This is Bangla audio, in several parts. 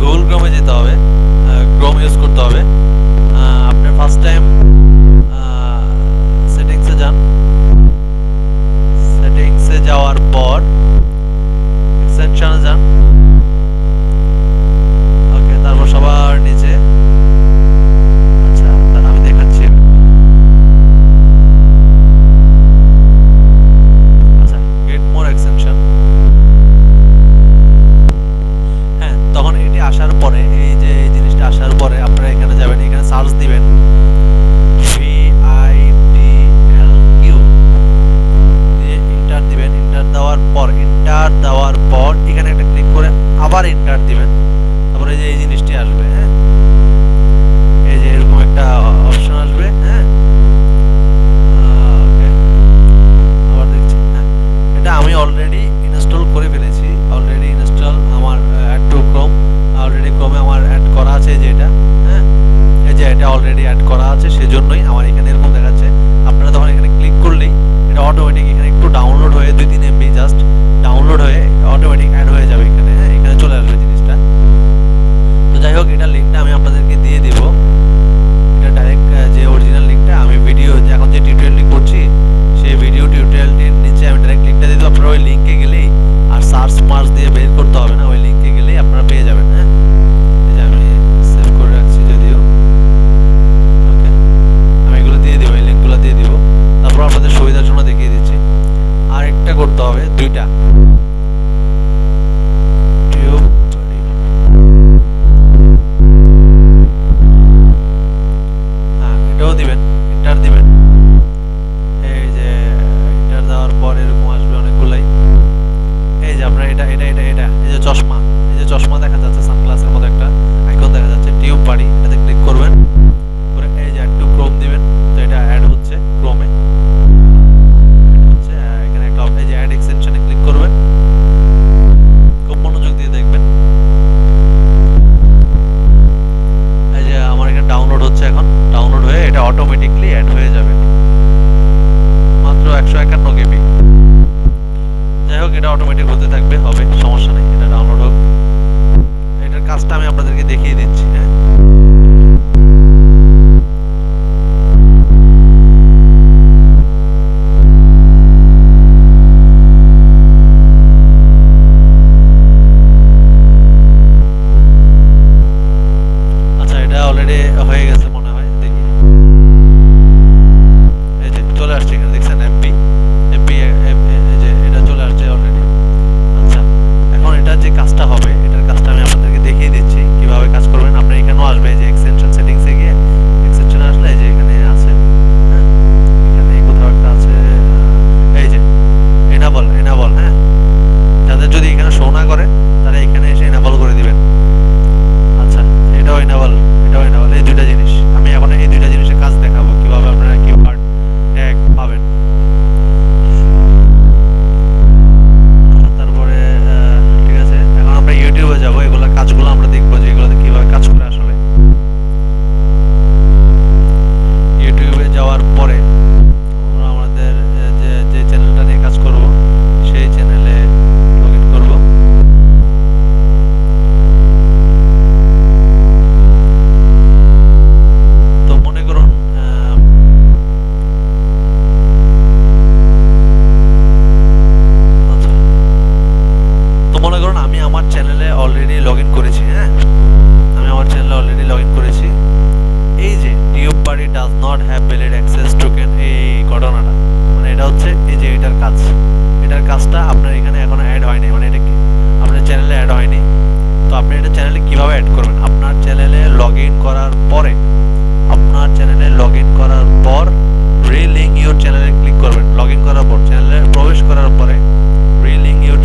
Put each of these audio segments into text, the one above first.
গুগল ক্রমে যেতে হবে ক্রম ইউজ করতে হবে। আপনার ফার্স্ট টাইম সেটিংসে যান। সেটিংসে যাওয়ার পর এক্সটেনশনে যান। দেওয়ার পর এখানে একটা ক্লিক করে আবার এন্টার দিবেন। তারপরে যে এই জিনিসটি আসবে। me he. Vegas. I'm somebody not have have valid access token এই ঘটনাটা। মানে এটা হচ্ছে এই যে এটার কাজ। এটার কাজটা আপনার এখানে এখনও অ্যাড হয়নি। মানে এটা কি? আপনার চ্যানেলে অ্যাড হয়নি। তো আপনি এটা চ্যানেলে কীভাবে অ্যাড করবেন? আপনার চ্যানেলে লগ ইন করার পরে, আপনার চ্যানেলে লগ ইন করার পর রিলিং ইউর চ্যানেলে ক্লিক করবেন। লগ ইন করার পর চ্যানেলে প্রবেশ করার পরে রিলিং ইউর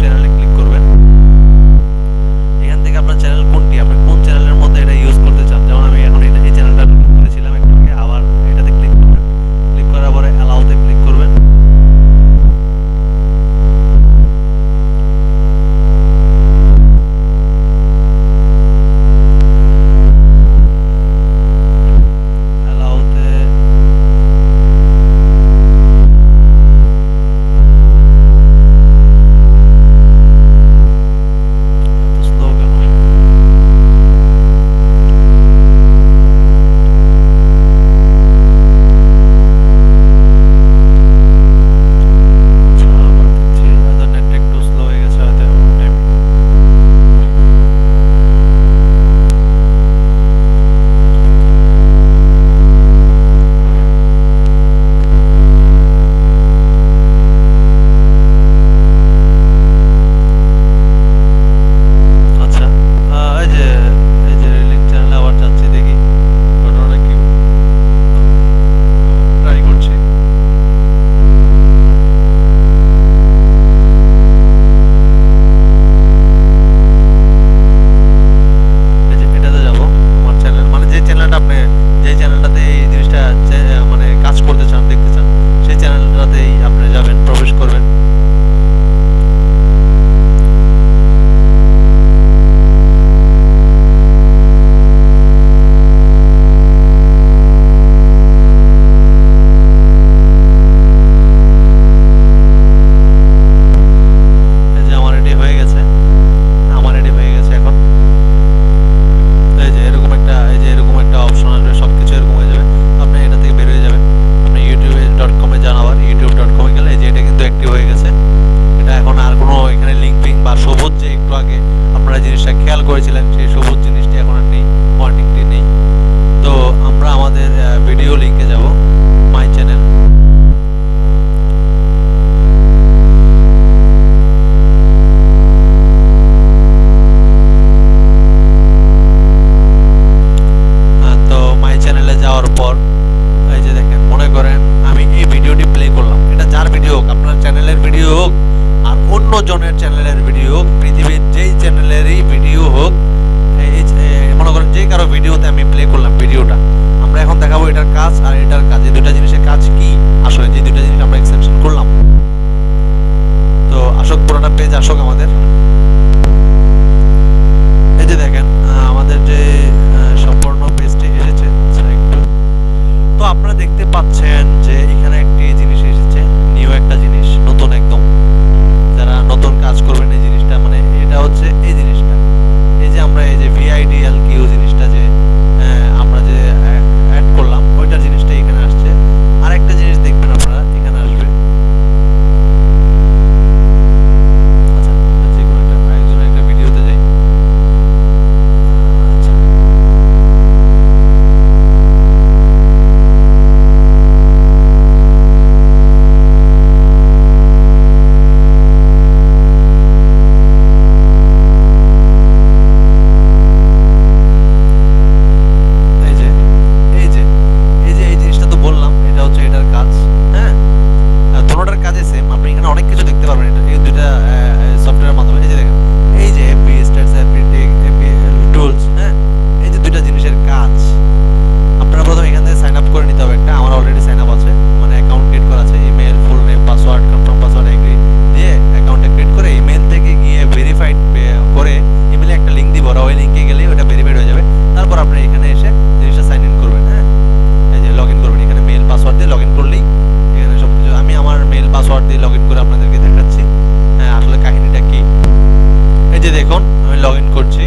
লগ ইন করছি।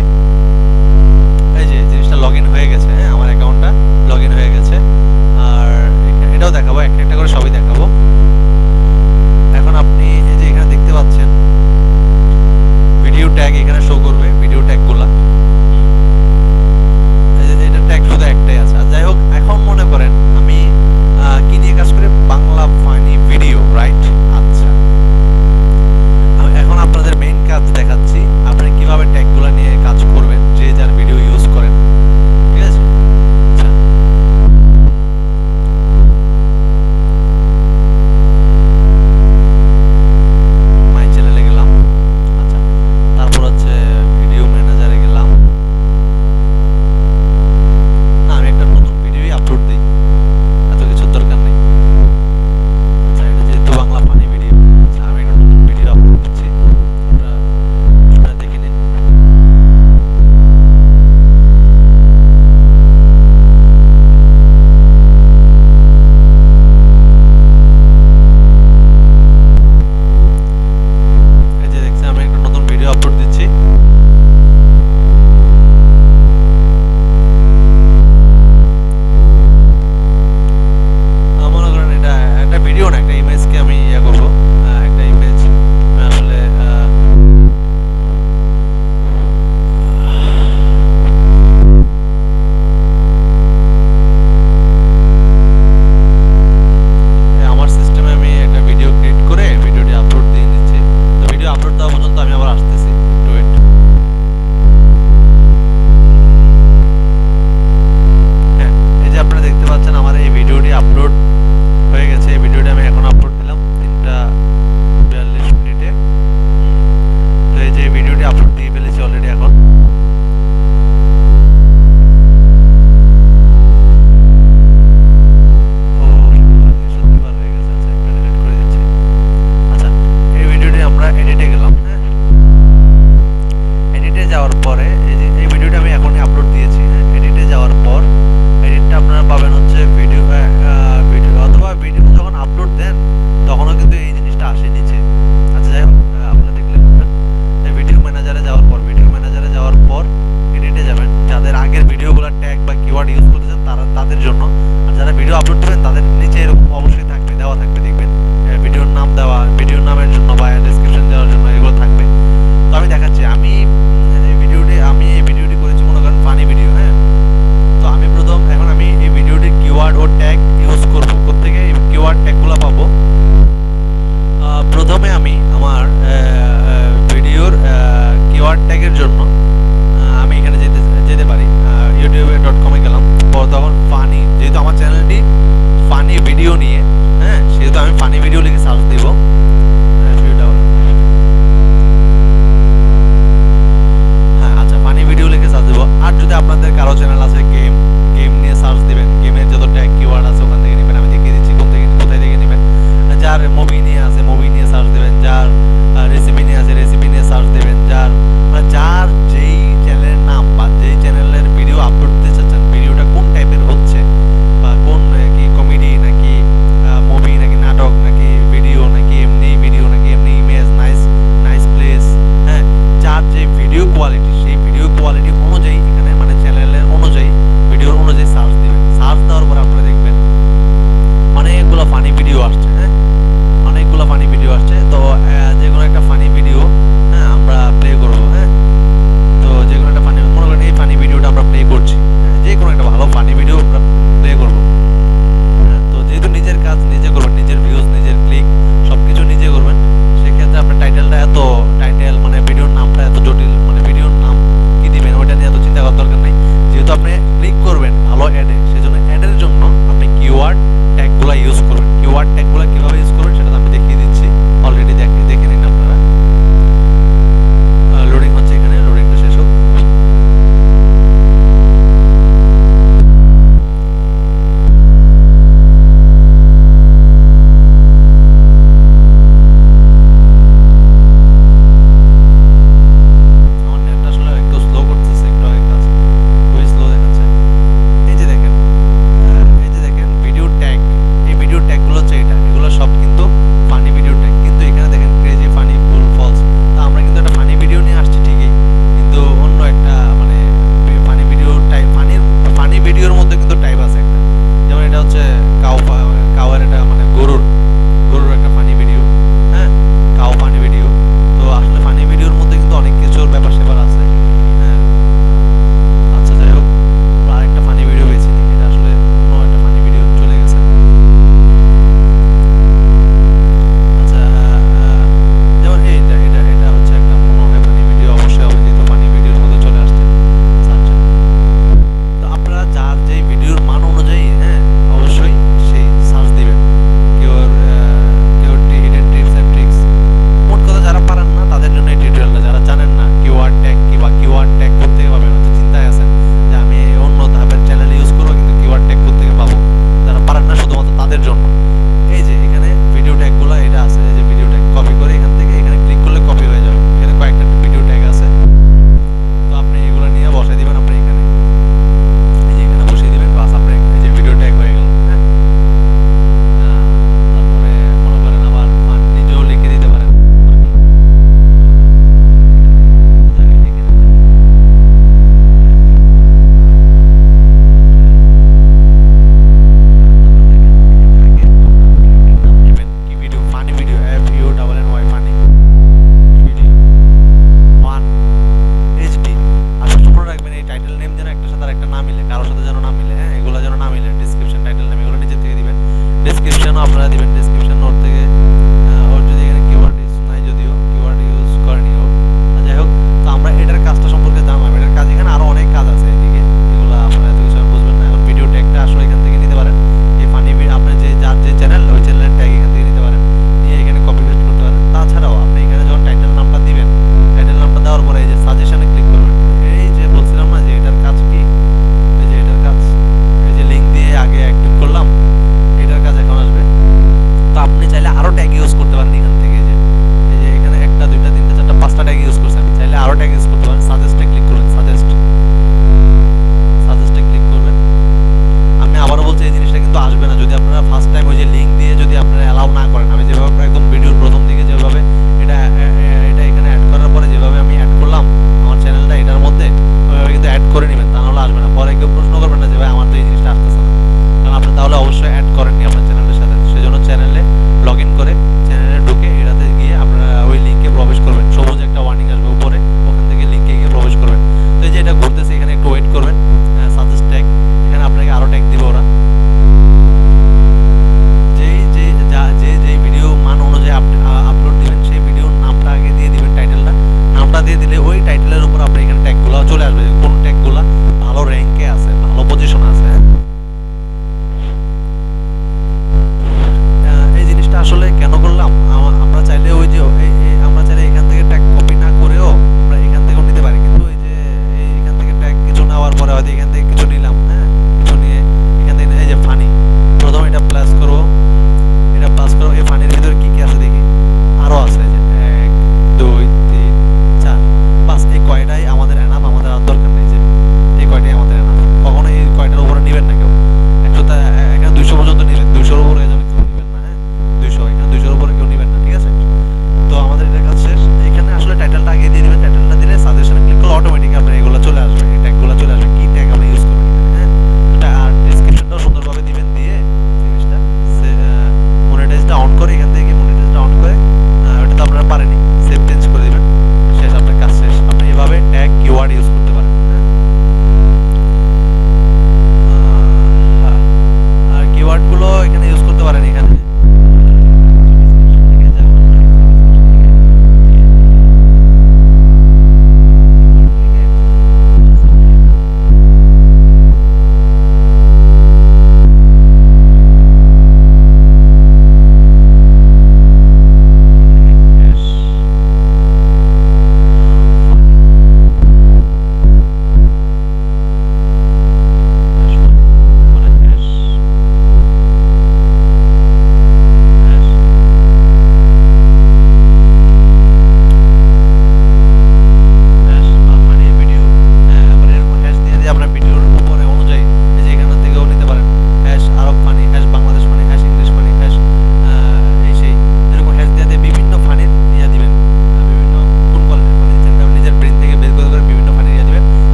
এই যে জিনিসটা লগ ইন হয়ে গেছে হ্যাঁ আমার অ্যাকাউন্টটা লগ ইন হয়ে গেছে। আর এটাও দেখাবো, একটা একটা করে সবই দেখাবো। এখন আপনি এই যে এখানে দেখতে পাচ্ছেন ভিডিও ট্যাগ এখানে শো করবে ভিডিও ট্যাগগুলা এটা ট্যাগ শুধু একটাই আছে। আর যাই হোক, এখন মনে করেন আমি কি নিয়ে কাজ করি? বাংলা ফানি ভিডিও রাইট আচ্ছা। এখন আপনাদের মেইন কাজ দেখাচ্ছি। কীভাবে ট্যাগগুলো নিয়ে কাজ করবে?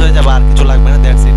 হয়ে যাবে আর কিছু লাগবে না দ্যাটস ইট